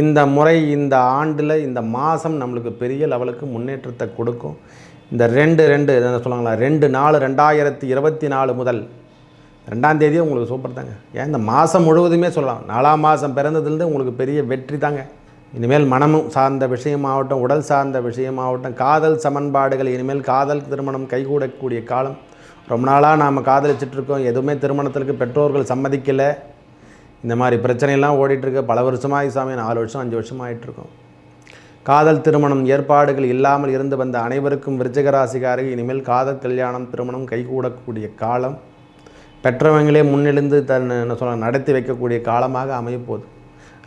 இந்த முறை இந்த ஆண்டில் இந்த மாதம் நம்மளுக்கு பெரிய லெவலுக்கு முன்னேற்றத்தை கொடுக்கும். இந்த ரெண்டு ரெண்டு என்ன சொல்லுவாங்களா ரெண்டு நாலு ரெண்டாயிரத்தி இருபத்தி நாலு முதல். ரெண்டாம் தேதியே உங்களுக்கு சூப்பர் தாங்க. ஏன் இந்த மாதம் முழுவதுமே சொல்லலாம். நாலாம் மாதம் பிறந்ததுலேருந்து உங்களுக்கு பெரிய வெற்றி தாங்க. இனிமேல் மனமும் சார்ந்த விஷயமாகட்டும் உடல் சார்ந்த விஷயமாகட்டும் காதல் சமன்பாடுகள் இனிமேல் காதல் திருமணம் கைகூடக்கூடிய காலம். ரொம்ப நாளாக நாம் காதலிச்சிட்ருக்கோம் எதுவுமே திருமணத்திற்கு பெற்றோர்கள் சம்மதிக்கலை. இந்த மாதிரி பிரச்சனையெல்லாம் ஓடிட்டுருக்கு. பல வருஷமாக சாமி நாலு வருஷம் அஞ்சு வருஷம் ஆகிட்டுருக்கோம் காதல் திருமணம் ஏற்பாடுகள் இல்லாமல் இருந்து வந்த அனைவருக்கும் விருச்சிக இனிமேல் காதல் கல்யாணம் திருமணம் கைகூடக்கூடிய காலம் பெற்றவங்களே முன்னெழுந்து தன் என்ன சொல்ல நடத்தி வைக்கக்கூடிய காலமாக அமையப்போகுது.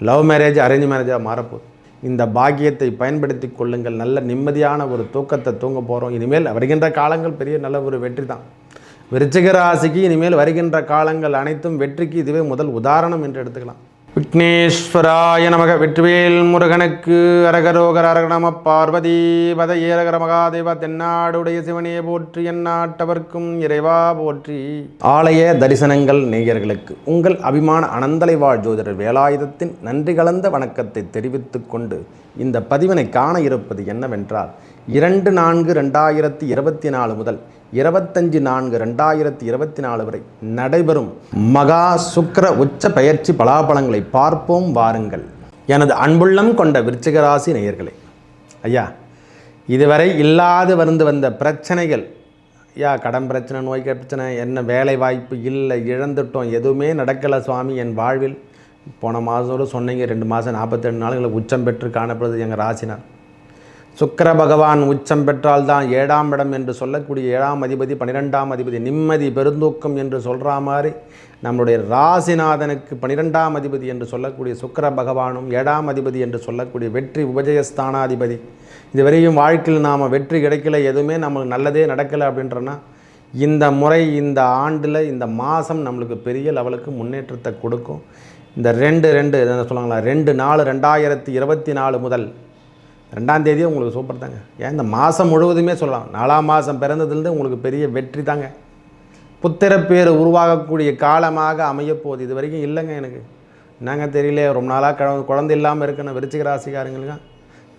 லவ் மேரேஜ் அரேஞ்ச் மேரேஜாக மாறப்போகுது. இந்த பாக்கியத்தை பயன்படுத்தி கொள்ளுங்கள். நல்ல நிம்மதியான ஒரு தூக்கத்தை தூங்க போகிறோம் இனிமேல் வருகின்ற காலங்கள் பெரிய நல்ல ஒரு வெற்றி தான் விருச்சிகராசிக்கு இனிமேல் வருகின்ற காலங்கள் அனைத்தும் வெற்றிக்கு இதுவே முதல் உதாரணம் என்று எடுத்துக்கலாம். விக்னேஸ்வராய நமக வெற்றிவேல் முருகனுக்கு அரகரோகர் அரகணம பார்வதி பத ஏரகர மகாதேவ தென்னாடுடைய சிவனே போற்றி எந்நாட்டவர்க்கும் இறைவா போற்றி. ஆலய தரிசனங்கள் நேயர்களுக்கு உங்கள் அபிமான அனந்தலை வாழ் ஜோதிடர் வேலாயுதத்தின் நன்றி கலந்த வணக்கத்தை தெரிவித்துக் கொண்டு இந்த பதிவினை காண இருப்பது என்னவென்றால் இரண்டு நான்கு ரெண்டாயிரத்தி இருபத்தி நாலு முதல் இருபத்தஞ்சு நான்கு ரெண்டாயிரத்தி இருபத்தி நாலு வரை நடைபெறும் மகா சுக்கர உச்ச பயிற்சி பலாபலங்களை பார்ப்போம் வாருங்கள். எனது அன்புள்ளம் கொண்ட விருச்சிகராசி நேயர்களே ஐயா இதுவரை இல்லாது வந்து வந்த பிரச்சனைகள் ஐயா கடன் பிரச்சனை நோய் பிரச்சனை என்ன வேலை வாய்ப்பு இல்லை இழந்துட்டோம் எதுவுமே நடக்கலை சுவாமி என் வாழ்வில். போன மாதத்தோடு சொன்னீங்க ரெண்டு மாதம் நாற்பத்தெண்டு நாளுகளை உச்சம் பெற்று காணப்படுது எங்கள் ராசினார் சுக்கர பகவான் உச்சம் பெற்றால்தான் ஏழாம் இடம் என்று சொல்லக்கூடிய ஏழாம் அதிபதி பன்னிரெண்டாம் அதிபதி நிம்மதி பெருந்தூக்கம் என்று சொல்கிற மாதிரி நம்மளுடைய ராசிநாதனுக்கு பன்னிரெண்டாம் அதிபதி என்று சொல்லக்கூடிய சுக்கர பகவானும் ஏழாம் அதிபதி என்று சொல்லக்கூடிய வெற்றி உபஜயஸ்தானாதிபதி. இதுவரையும் வாழ்க்கையில் நாம் வெற்றி கிடைக்கல எதுவுமே நம்மளுக்கு நல்லதே நடக்கலை அப்படின்றனா இந்த முறை இந்த ஆண்டில் இந்த மாதம் நம்மளுக்கு பெரிய லெவலுக்கு முன்னேற்றத்தை கொடுக்கும். இந்த ரெண்டு ரெண்டு என்ன சொல்லுவாங்களா ரெண்டு நாலு ரெண்டாயிரத்தி இருபத்தி நாலு முதல் ரெண்டாம் தேதியே உங்களுக்கு சூப்பர் தாங்க. ஏன் இந்த மாதம் முழுவதுமே சொல்லலாம். நாலாம் மாதம் பிறந்ததுலேருந்து உங்களுக்கு பெரிய வெற்றி தாங்க. புத்திரப்பேர் உருவாகக்கூடிய காலமாக அமையப்போகுது. இது வரைக்கும் இல்லைங்க எனக்கு. என்னங்க தெரியல ரொம்ப நாளாக கிழ குழந்தை இல்லாமல் இருக்கணும் விருச்சிக ராசிக்காரங்களுக்கு?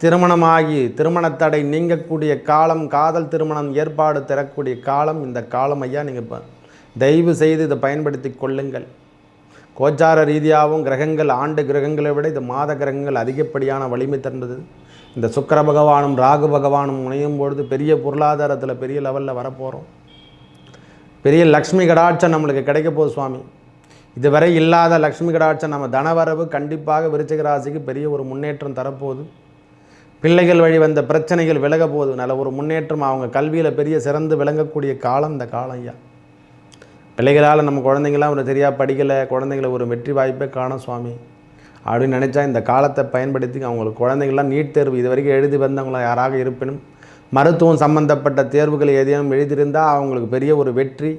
திருமணமாகி திருமணத்தடை நீங்கக்கூடிய காலம் காதல் திருமணம் ஏற்பாடு தரக்கூடிய காலம் இந்த காலம் ஐயா நீங்கள் இப்போ தயவு செய்து இதை பயன்படுத்தி கொள்ளுங்கள். கோச்சார ரீதியாகவும் கிரகங்கள் ஆண்டு கிரகங்களை விட இது மாத கிரகங்கள் அதிகப்படியான வலிமை தந்தது இந்த சுக்கிர பகவானும் ராகு பகவானும் முனையும் பொழுது பெரிய பொருளாதாரத்தில் பெரிய லெவலில் வரப்போகிறோம் பெரிய லக்ஷ்மி கடாட்சம் நம்மளுக்கு கிடைக்க போகுது சுவாமி. இதுவரை இல்லாத லக்ஷ்மி கடாட்சம் நம்ம தனவரவு கண்டிப்பாக விருச்சிக ராசிக்கு பெரிய ஒரு முன்னேற்றம் தரப்போகுது. பிள்ளைகள் வழி வந்த பிரச்சனைகள் விலக போகுது. நல்ல ஒரு முன்னேற்றம் அவங்க கல்வியில் பெரிய சிறந்து விளங்கக்கூடிய காலம் இந்த காலம் ஐயா. பிள்ளைகளால் நம்ம குழந்தைங்களாம் ஒரு சரியாக படிக்கலை குழந்தைங்கள ஒரு வெற்றி வாய்ப்பே காணும் சுவாமி. அப்படின்னு நினச்சா இந்த காலத்தை பயன்படுத்தி அவங்களுக்கு குழந்தைங்களாம் நீட் தேர்வு இது வரைக்கும் எழுதி வந்தவங்கள யாராக இருப்பினும் மருத்துவம் சம்பந்தப்பட்ட தேர்வுகள் ஏதேனும் எழுதியிருந்தால் அவங்களுக்கு பெரிய ஒரு வெற்றி.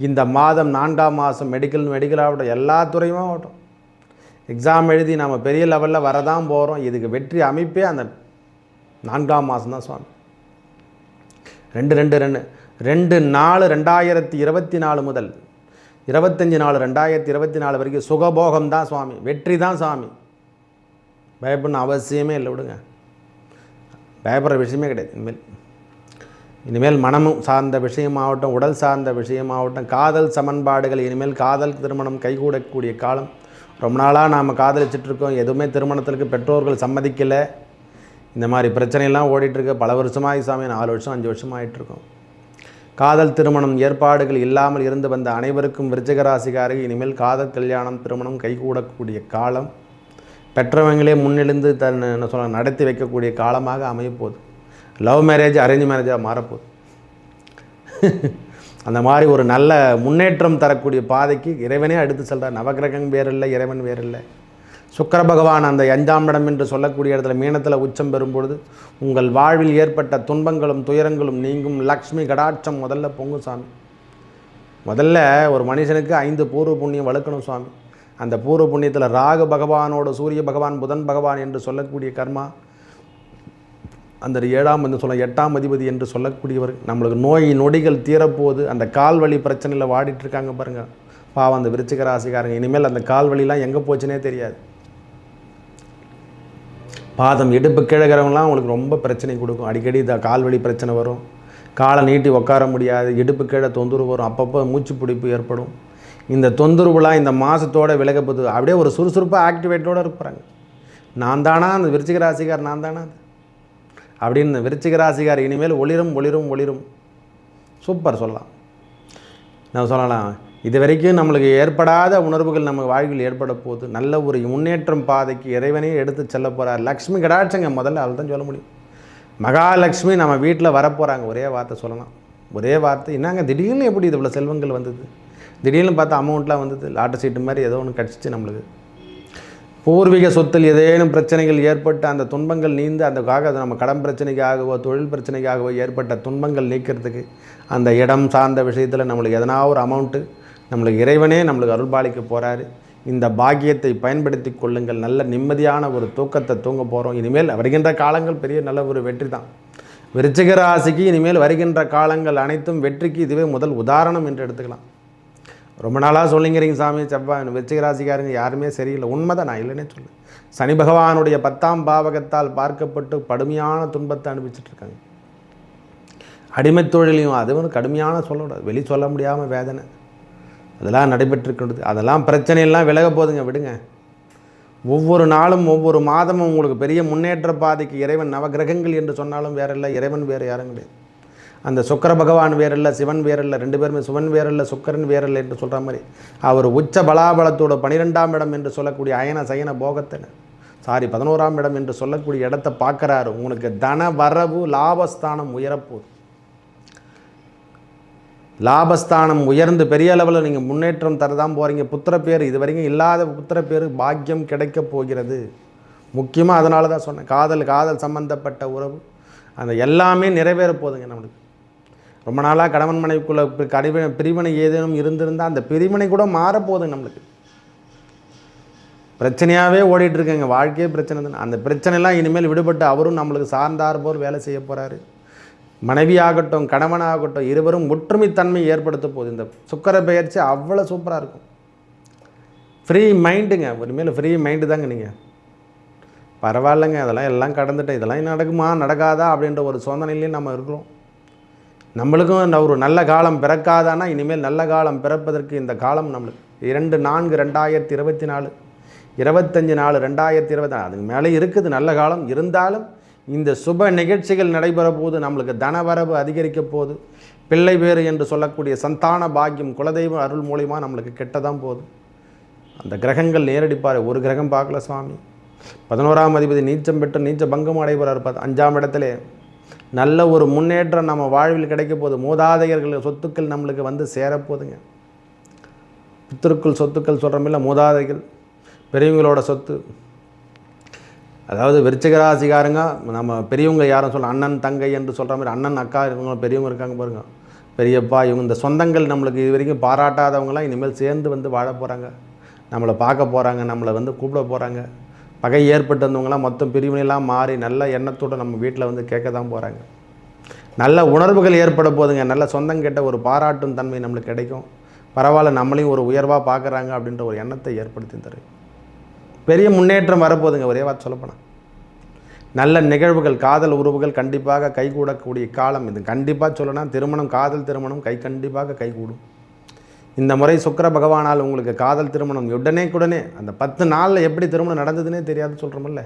இந்த மாதம் நான்காம் மாதம் மெடிக்கல் மெடிக்கலாகட்டும் எல்லா துறையும் ஆகட்டும். எக்ஸாம் எழுதி நம்ம பெரிய லெவலில் வரதான் போகிறோம் இதுக்கு வெற்றி அமைப்பே அந்த நான்காம் மாதம் தான் சுவாமி. ரெண்டு ரெண்டு ரெண்டு ரெண்டு நாலு ரெண்டாயிரத்தி இருபத்தி நாலு முதல் இருபத்தஞ்சி நாலு ரெண்டாயிரத்தி இருபத்தி நாலு வரைக்கும் சுகபோகம் தான் சுவாமி. வெற்றி தான் சுவாமி பயப்படணும் அவசியமே இல்லை விடுங்க. பயப்படுற விஷயமே கிடையாது. இனிமேல் இனிமேல் மனமும் சார்ந்த விஷயமாகட்டும் உடல் சார்ந்த விஷயமாகட்டும் காதல் சமன்பாடுகள் இனிமேல் காதல் திருமணம் கைகூடக்கூடிய காலம். ரொம்ப நாளாக நாம் காதலிச்சிட்ருக்கோம் எதுவுமே திருமணத்திற்கு பெற்றோர்கள் சம்மதிக்கலை. இந்த மாதிரி பிரச்சனையெல்லாம் ஓடிட்டுருக்கு பல வருஷமாக சாமி நாலு வருஷம் அஞ்சு வருஷம் ஆகிட்டுருக்கோம் காதல் திருமணம் ஏற்பாடுகள் இல்லாமல் இருந்து வந்த அனைவருக்கும் விருச்சிக இனிமேல் காதல் கல்யாணம் திருமணம் கைகூடக்கூடிய காலம் பெற்றவங்களே முன்னெழுந்து தன் என்ன சொல்ல நடத்தி வைக்கக்கூடிய காலமாக அமையப்போகுது. லவ் மேரேஜ் அரேஞ்ச் மேரேஜாக மாறப்போகுது. அந்த மாதிரி ஒரு நல்ல முன்னேற்றம் தரக்கூடிய பாதைக்கு இறைவனே அடுத்து செல்கிறார் நவகிரகம் வேறில்லை இறைவன் வேறில்லை. சுக்கர பகவான் அந்த அஞ்சாம் இடம் என்று சொல்லக்கூடிய இடத்துல மீனத்தில் உச்சம் பெறும்பொழுது உங்கள் வாழ்வில் ஏற்பட்ட துன்பங்களும் துயரங்களும் நீங்கும். லக்ஷ்மி கடாட்சம் முதல்ல பொங்கும் சாமி. முதல்ல ஒரு மனுஷனுக்கு ஐந்து பூர்வ புண்ணியம் வளர்க்கணும் சுவாமி அந்த பூர்வ புண்ணியத்தில் ராகு பகவானோட சூரிய பகவான் புதன் பகவான் என்று சொல்லக்கூடிய கர்மா அந்த ஏழாம் என்று சொல்ல எட்டாம் அதிபதி என்று சொல்லக்கூடியவர். நம்மளுக்கு நோய் நொடிகள் தீரப்போகுது. அந்த கால் வலி பிரச்சனையில் வாடிட்டு இருக்காங்க பாருங்கள் பாவம் அந்த விருச்சிக ராசிக்காரங்க. இனிமேல் அந்த கால் வலிலாம் எங்கே போச்சுனே தெரியாது. பாதம் இடுப்பு கிழகிறவங்களாம் உங்களுக்கு ரொம்ப பிரச்சனை கொடுக்கும். அடிக்கடி இந்த கால்வழி பிரச்சனை வரும். காலை நீட்டி உட்கார முடியாது. இடுப்பு கீழே தொந்தரவு வரும். அப்பப்போ மூச்சு பிடிப்பு ஏற்படும். இந்த தொந்தரவுலாம் இந்த மாதத்தோட விலகப்போது அப்படியே ஒரு சுறுசுறுப்பாக ஆக்டிவேட்டோடு இருப்பாங்க நான் தானா? அந்த விருச்சிக ராசிக்கார் நான் தானா? அது அப்படின்னு விருச்சிக ராசிக்கார் இனிமேல் ஒளிரும் ஒளிரும் ஒளிரும். சூப்பர் சொல்லலாம். நான் சொல்லலாம். இது வரைக்கும் நம்மளுக்கு ஏற்படாத உணர்வுகள் நம்ம வாழ்வில் ஏற்பட போகுது. நல்ல ஒரு முன்னேற்றம் பாதைக்கு இறைவனே எடுத்து செல்ல போகிறார் லக்ஷ்மி கடாட்சங்க முதல்ல அவள் தான் சொல்ல முடியும். மகாலட்சுமி நம்ம வீட்டில் வரப்போகிறாங்க ஒரே வார்த்தை சொல்லலாம். ஒரே வார்த்தை என்னங்க திடீர்னு எப்படி இது இவ்வளோ செல்வங்கள் வந்தது? திடீர்னு பார்த்தா அமௌண்ட்லாம் வந்தது. லாட்டரி சீட்டு மாதிரி ஏதோ ஒன்று கிடச்சிச்சு நம்மளுக்கு. பூர்வீக சொத்தில் ஏதேனும் பிரச்சனைகள் ஏற்பட்டு அந்த துன்பங்கள் நீந்து அந்த காக நம்ம கடன் பிரச்சனைக்காகவோ தொழில் பிரச்சனைக்காகவோ ஏற்பட்ட துன்பங்கள் நீக்கிறதுக்கு அந்த இடம் சார்ந்த விஷயத்தில் நம்மளுக்கு எதனா ஒரு அமௌண்ட்டு நம்மளுக்கு இறைவனே நம்மளுக்கு அருள்பாலிக்க போகிறாரு இந்த பாக்கியத்தை பயன்படுத்தி கொள்ளுங்கள். நல்ல நிம்மதியான ஒரு தூக்கத்தை தூங்க போகிறோம் இனிமேல் வருகின்ற காலங்கள் பெரிய நல்ல ஒரு வெற்றி தான். விருச்சிக ராசிக்கு இனிமேல் வருகின்ற காலங்கள் அனைத்தும் வெற்றிக்கு இதுவே முதல் உதாரணம் என்று எடுத்துக்கலாம். ரொம்ப நாளாக சொல்லிங்கிறீங்க சாமி செவ்வாய் விருச்சிக ராசிக்காரங்க யாருமே சரியில்லை. உண்மைதான் நான் இல்லைன்னே சொல்லு சனி பகவானுடைய பத்தாம் பாவகத்தால் பார்க்கப்பட்டு கடுமையான துன்பத்தை அனுபவிச்சுட்டு இருக்காங்க. அடிமைத் தொழிலையும் அதுவும் கடுமையான சொல்லக்கூடாது. வெளி சொல்ல முடியாமல் வேதனை. அதெல்லாம் நடைபெற்றுக்கின்றது அதெல்லாம் பிரச்சனையெல்லாம் விலக போதுங்க விடுங்க. ஒவ்வொரு நாளும் ஒவ்வொரு மாதமும் உங்களுக்கு பெரிய முன்னேற்ற பாதைக்கு இறைவன் நவகிரகங்கள் என்று சொன்னாலும் வேற இல்லை இறைவன் வேறு யாரும் கிடையாது. அந்த சுக்கர பகவான் வேறில்ல சிவன் வேறில்ல ரெண்டு பேருமே சிவன் வேறில்ல சுக்கரன் வேறில்லை என்று சொல்கிற மாதிரி. அவர் உச்ச பலாபலத்தோட பனிரெண்டாம் இடம் என்று சொல்லக்கூடிய அயன சயன போகத்தின சாரி பதினோராம் இடம் என்று சொல்லக்கூடிய இடத்த பார்க்குறாரு. உங்களுக்கு தன வரவு லாபஸ்தானம் உயரப்போகுது. லாபஸ்தானம் உயர்ந்து பெரிய அளவில் நீங்கள் முன்னேற்றம் தரதான் போகிறீங்க புத்திர பேர் இது வரைக்கும் இல்லாத புத்திர பேர் பாக்கியம் கிடைக்க போகிறது. முக்கியமாக அதனால தான் சொன்னேன். காதல் காதல் சம்பந்தப்பட்ட உறவு. அந்த எல்லாமே நிறைவேற போகுதுங்க நம்மளுக்கு. ரொம்ப நாளாக கணவன் மனைவிக்குள்ளே கடிவ பிரிவினை ஏதேனும் இருந்திருந்தால் அந்த பிரிவினை கூட மாறப்போகுது நம்மளுக்கு. பிரச்சனையாகவே ஓடிட்டுருக்குங்க வாழ்க்கையே பிரச்சனை தான். அந்த பிரச்சனைலாம் இனிமேல் விடுபட்டு அவரும் நம்மளுக்கு சார்ந்தார் போல் வேலை செய்ய போகிறாரு மனைவியாகட்டும் கணவனாகட்டும் இருவரும் ஒற்றுமைத்தன்மை ஏற்படுத்த போகுது. இந்த சுக்கர பெயர்ச்சி அவ்வளோ சூப்பராக இருக்கும். ஃப்ரீ மைண்டுங்க உரிமையில் ஃப்ரீ மைண்டு தாங்க நீங்கள் பரவாயில்லைங்க. அதெல்லாம் எல்லாம் கடந்துட்டேன் இதெல்லாம் நடக்குமா நடக்காதா அப்படின்ற ஒரு சோதனையிலையும் நம்ம இருக்கிறோம். நம்மளுக்கும் இந்த ஒரு நல்ல காலம் பிறக்காதானா இனிமேல் நல்ல காலம் பிறப்பதற்கு இந்த காலம் நம்மளுக்கு. இரண்டு நான்கு ரெண்டாயிரத்தி இருபத்தி நாலு. இருபத்தஞ்சி நாலு ரெண்டாயிரத்தி இருபத்தி நாலு. அதுக்கு மேலே இருக்குது. நல்ல காலம் இருந்தாலும் இந்த சுப நிகழ்ச்சிகள் நடைபெற போது நம்மளுக்கு தனவரவு அதிகரிக்க போகுது பிள்ளை பேறு என்று சொல்லக்கூடிய சந்தான பாக்கியம் குலதெய்வ அருள் மூலிமா நம்மளுக்கு கெட்டதான் போகுது. அந்த கிரகங்கள் நேரடிப்பார் ஒரு கிரகம் பார்க்கல சுவாமி. பதினோராம் அதிபதி நீச்சம் பெற்று நீச்ச பங்கம் அடைபெறார் பார்த்து அஞ்சாம் இடத்திலே நல்ல ஒரு முன்னேற்றம் நம்ம வாழ்வில் கிடைக்க போகுது. மூதாதையர்கள் சொத்துக்கள் நம்மளுக்கு வந்து சேரப்போகுதுங்க. பித்திருக்குள் சொத்துக்கள் சொல்கிறோமில்ல மூதாதைகள். பெரியவங்களோட சொத்து அதாவது விருச்சிகராசிக்காரங்க நம்ம பெரியவங்க யாரும் சொல்ல அண்ணன் தங்கை என்று சொல்கிற மாதிரி அண்ணன் அக்கா இவங்க பெரியவங்க இருக்காங்க பாருங்க. பெரியப்பா இவங்க இந்த சொந்தங்கள் நம்மளுக்கு இது வரைக்கும் பாராட்டாதவங்களாம் இனிமேல் சேர்ந்து வந்து வாழ போகிறாங்க நம்மளை பார்க்க போகிறாங்க நம்மளை வந்து கூப்பிட போகிறாங்க பகை ஏற்பட்டு வந்தவங்களாம் மொத்தம் பிரிவினைலாம் மாறி நல்ல எண்ணத்தோடு நம்ம வீட்டில் வந்து கேட்க தான் போகிறாங்க நல்ல உணர்வுகள் ஏற்பட போதுங்க. நல்ல சொந்தம் கேட்ட ஒரு பாராட்டும் தன்மை நம்மளுக்கு கிடைக்கும். பரவாயில்ல நம்மளையும் ஒரு உயர்வாக பார்க்குறாங்க அப்படின்ற ஒரு எண்ணத்தை ஏற்படுத்தி தரும் பெரிய முன்னேற்றம் வரப்போகுதுங்க ஒரே வார்த்தை சொல்லப்போனால் நல்ல நிகழ்வுகள் காதல் உறவுகள் கண்டிப்பாக கைகூடக்கூடிய காலம் இது. கண்டிப்பாக சொல்லணும் திருமணம் காதல் திருமணம் கை கண்டிப்பாக கைகூடும். இந்த முறை சுக்கர பகவானால் உங்களுக்கு காதல் திருமணம் உடனே உடனே அந்த பத்து நாளில் எப்படி திருமணம் நடந்ததுன்னே தெரியாது சொல்கிறோமில்ல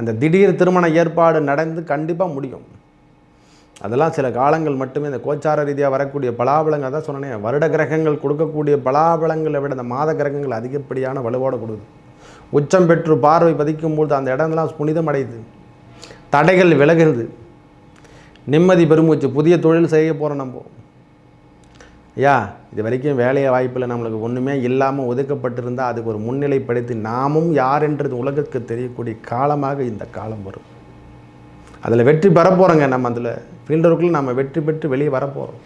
அந்த திடீர் திருமண ஏற்பாடு நடந்து கண்டிப்பாக முடியும். அதெல்லாம் சில காலங்கள் மட்டுமே இந்த கோச்சார ரீதியாக வரக்கூடிய பலாபலங்கள் தான் சொன்னேன் வருட கிரகங்கள் கொடுக்கக்கூடிய பலாபலங்களை விட இந்த மாத கிரகங்கள் அதிகப்படியான வலுவோடு கொடுக்குது. உச்சம் பெற்று பார்வை பதிக்கும் பொழுது அந்த இடம்லாம் புனிதம் அடையுது. தடைகள் விலகிறது. நிம்மதி பெருமூச்சு புதிய தொழில் செய்ய போகிறோம் நம்ம. ஐயா இது வரைக்கும் வேலையை வாய்ப்பில் நம்மளுக்கு ஒன்றுமே இல்லாமல் ஒதுக்கப்பட்டிருந்தால் அதுக்கு ஒரு முன்னிலைப்படுத்தி நாமும் யார் என்றது உலகத்துக்கு தெரியக்கூடிய காலமாக இந்த காலம் வரும். அதில் வெற்றி பெற போகிறோங்க நம்ம அதில். ஃபீல்டருக்குள்ளே நம்ம வெற்றி பெற்று வெளியே வரப்போகிறோம்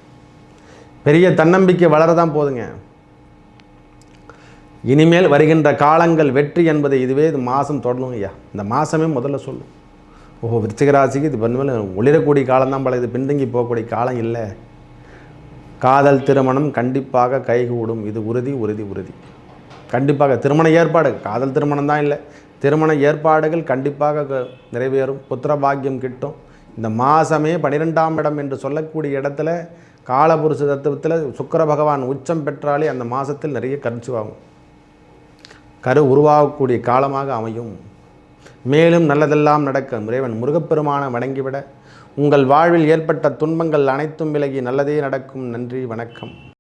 பெரிய தன்னம்பிக்கை வளர தான் போதுங்க. இனிமேல் வருகின்ற காலங்கள் வெற்றி என்பதை இதுவே இது மாதம் தொடரும் ஐயா. இந்த மாதமே முதல்ல சொல்லும். ஓஹோ விருச்சிகராசிக்கு இது பண்ண ஒளிரக்கூடிய காலம்தான் பல இது. பின்தங்கி போகக்கூடிய காலம் இல்லை. காதல் திருமணம் கண்டிப்பாக கைகூடும். இது உறுதி உறுதி உறுதி. கண்டிப்பாக திருமண ஏற்பாடு. காதல் திருமணம் தான் இல்லை. திருமண ஏற்பாடுகள் கண்டிப்பாக க- நிறைவேறும். புத்திர பாக்கியம் கிட்டும். இந்த மாதமே பன்னிரெண்டாம் இடம் என்று சொல்லக்கூடிய இடத்துல காலபுருஷ தத்துவத்தில் சுக்கர பகவான் உச்சம் பெற்றாலே அந்த மாதத்தில் நிறைய கருச்சுவாகும். கரு உருவாகக்கூடிய காலமாக அமையும். மேலும் நல்லதெல்லாம் நடக்க இறைவன் முருகப்பெருமான வணங்கிவிட உங்கள் வாழ்வில் ஏற்பட்ட துன்பங்கள் அனைத்தும் விலகி நல்லதே நடக்கும். நன்றி வணக்கம்.